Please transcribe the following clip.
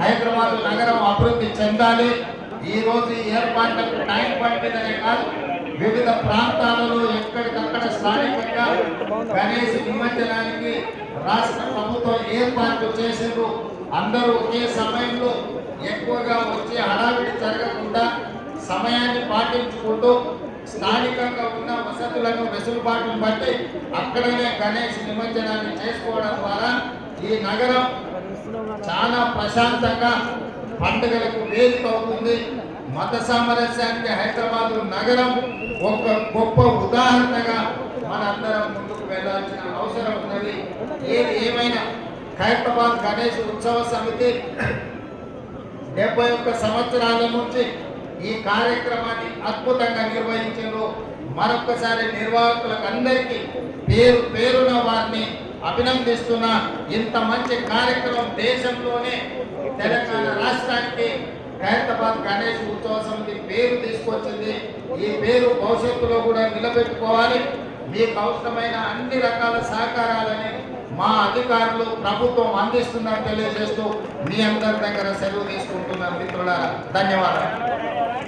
హైదరాబాద్ నగరం అభివృద్ధి చెందాలి. ఈ రోజు ఏర్పాట్లకు టైం పట్టిందనే కాదు వివిధ ప్రాంతాలలో ఎక్కడికక్కడ స్థానికంగా గణేష్ నిమజ్జనానికి రాష్ట్ర ప్రభుత్వం ఏర్పాట్లు చేసిండ్రు. అందరూ ఒకే సమయంలో ఎక్కువగా వచ్చి హడావిడి జరగకుండా సమయాన్ని పాటించుకుంటూ స్థానికంగా ఉన్న వసతులను వెసులుబాటును బట్టి అక్కడనే గణేష్ నిమజ్జనాన్ని చేసుకోవడం ద్వారా ఈ నగరం చాలా ప్రశాంతంగా పండుగలకు వేదిక అవుతుంది. మత సామరస్యానికి హైదరాబాద్ నగరం ఒక గొప్ప ఉదాహరణగా మనందరం ముందుకు వెళ్ళాల్సిన అవసరం ఉన్నది. ఏది ఏమైనా ఖైరతాబాద్ గణేష్ ఉత్సవ సమితి డెబ్బై ఒక్క సంవత్సరాల నుంచి ఈ కార్యక్రమాన్ని అద్భుతంగా నిర్వహించారు. మరొకసారి నిర్వాహకులకు అందరికీ పేరు పేరున వారిని అభినందిస్తున్నా ఇంత మంచి కార్యక్రమం దేశంలోనే తెలంగాణ రాష్ట్రానికి ఖైరతాబాద్ గణేష్ ఉత్సవ సమితి పేరు తీసుకొచ్చింది. ఈ పేరు భవిష్యత్తులో కూడా నిలబెట్టుకోవాలి. మీకు అవసరమైన అన్ని రకాల సహకారాలని మా అధికారులు ప్రభుత్వం అందిస్తుందని తెలియజేస్తూ మీ అందరి దగ్గర సెలవు తీసుకుంటున్నాను మిత్రులారా. ధన్యవాదాలు.